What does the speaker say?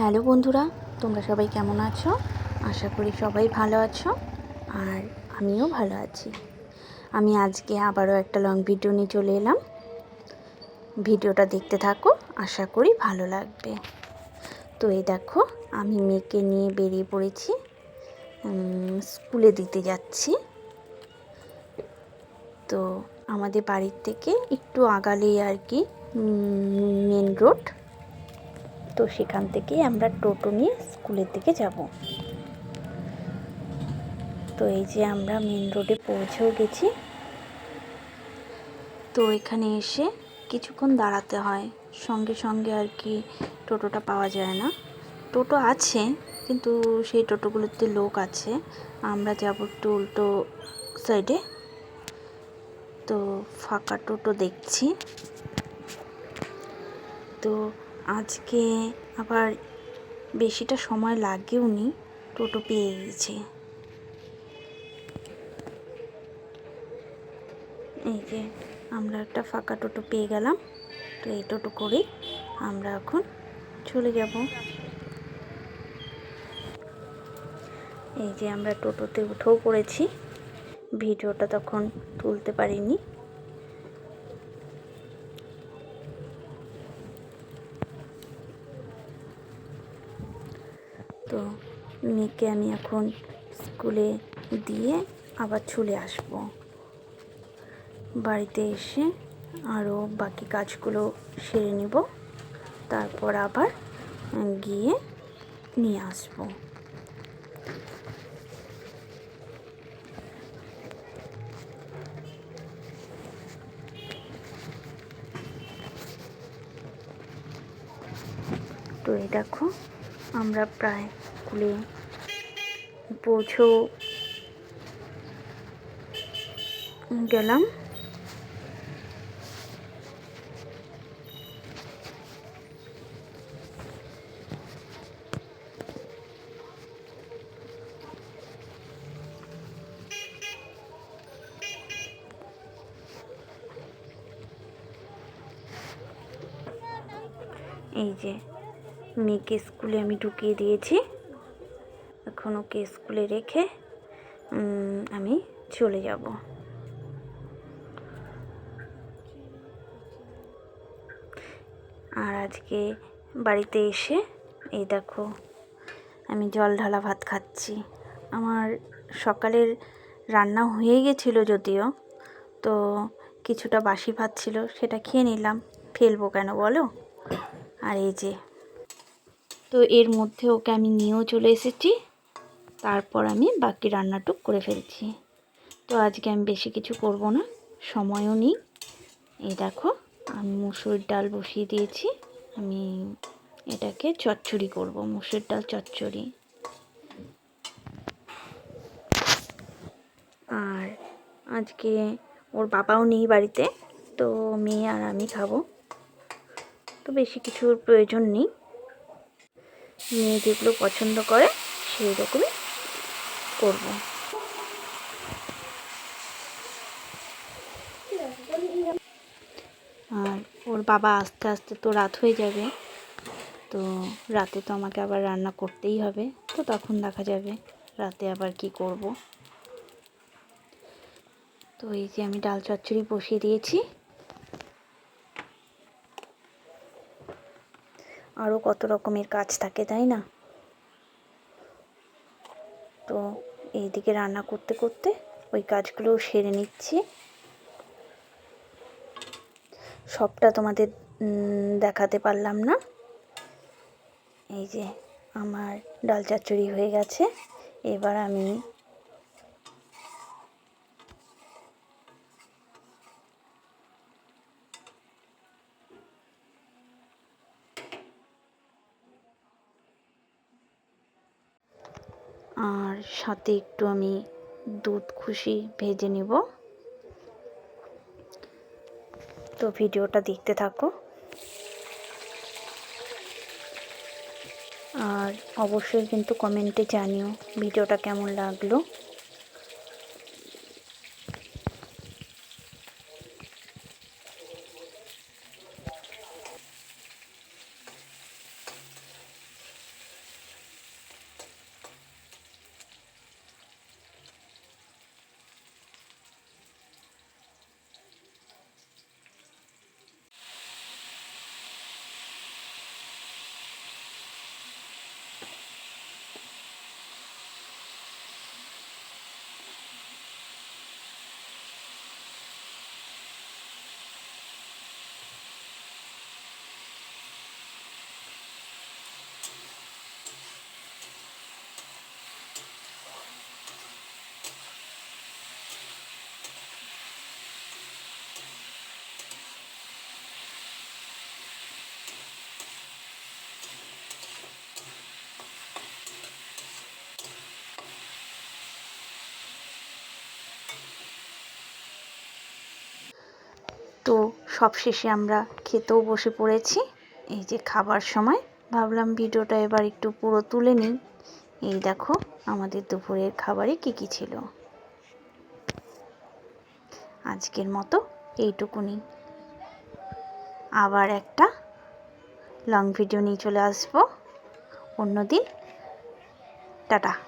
Hello বন্ধুরা, তোমরা সবাই কেমন আছো? আশা করি সবাই ভালো আছো আর আমিও ভালো আছি। আমি আজকে আবারও একটা লং ভিডিও নিয়ে চলে এলাম। ভিডিওটা দেখতে থাকো, আশা করি ভালো লাগবে। তো এই দেখো, আমি মেয়েকে নিয়ে বেরিয়ে পড়েছি। স্কুলে দিতে যাচ্ছি। তো আমাদের বাড়ির থেকে একটু আগালেই আর কি মেন রোড তো সেখান থেকেই আমরা টোটো নিয়ে স্কুলের দিকে যাব। তো এই যে আমরা মেন রোডে পৌঁছেও গেছি। তো এখানে এসে কিছুক্ষণ দাঁড়াতে হয়। সঙ্গে সঙ্গে আর কি টোটোটা পাওয়া যায় না। টোটো আছে, কিন্তু সেই টোটোগুলোতে লোক আছে। আমরা যাব একটু উল্টো সাইডে তো ফাঁকা টোটো দেখছি। তো আজকে আবার বেশিটা সময় লাগেও নি টোটো পেয়ে গেছি। এই যে আমরা একটা ফাঁকা টোটো পেয়ে গেলাম, তো এই টোটো করেই আমরা এখন চলে যাব। এই যে আমরা টোটোতে উঠেও পড়েছি, ভিডিওটা তখন তুলতে পারিনি। তো মেয়েকে আমি এখন স্কুলে দিয়ে আবার চলে আসব। বাড়িতে এসে আরও বাকি কাজগুলো সেরে নেব। তারপর আবার গিয়ে নিয়ে আসব। তো এই দেখো আমরা প্রায় স্কুলে পৌঁছেও গেলাম। এই যে মেয়েকে স্কুলে আমি ঢুকিয়ে দিয়েছি। এখন ওকে স্কুলে রেখে আমি চলে যাব। আর আজকে বাড়িতে এসে, এই দেখো, আমি জল ঢালা ভাত খাচ্ছি। আমার সকালের রান্না হয়ে গেছিল যদিও, তো কিছুটা বাসি ভাত ছিল, সেটা খেয়ে নিলাম। ফেলব কেন বলো? আর এই যে তো এর মধ্যে ওকে আমি নিয়েও চলে এসেছি। তারপর আমি বাকি রান্নাটুক করে ফেলছি। তো আজকে আমি বেশি কিছু করব না, সময়ও নেই। এই দেখো, আমি মুসুর ডাল বসিয়ে দিয়েছি। আমি এটাকে চচ্চড়ি করব, মুসুর ডাল চচ্চড়ি। আর আজকে ওর বাবাও নেই বাড়িতে, তো মেয়ে আর আমি খাব। তো বেশি কিছুর প্রয়োজন নেই। মেয়ে যেগুলো পছন্দ করে সেই রকমই করব। আর ওর বাবা আস্তে আস্তে তো রাত হয়ে যাবে, তো রাতে তো আমাকে আবার রান্না করতেই হবে, তো তখন দেখা যাবে রাতে আবার কি করব। তো এই যে আমি ডাল চচ্চড়ি বসিয়ে দিয়েছি আরও কত রকমের কাজ থাকে, তাই না? তো এইদিকে রান্না করতে করতে ওই কাজগুলো সেরে নিচ্ছি। সবটা তোমাদের দেখাতে পারলাম না। এই যে আমার ডাল চচ্চড়ি হয়ে গেছে। এবার আমি আর সাথে একটু আমি দুধ খুশি ভেজে নেব। তো ভিডিওটা দেখতে থাকো। আর অবশ্যই কিন্তু কমেন্টে জানিও ভিডিওটা কেমন লাগল। সব শেষে আমরা খেতেও বসে পড়েছি। এই যে খাবার সময়, ভাবলাম ভিডিওটা এবার একটু পুরো তুলে নিই। এই দেখো, আমাদের দুপুরের খাবারে কী কী ছিল? আজকের মতো এইটুকুনি। আবার একটা লং ভিডিও নিয়ে চলে আসব। অন্যদিন, টাটা।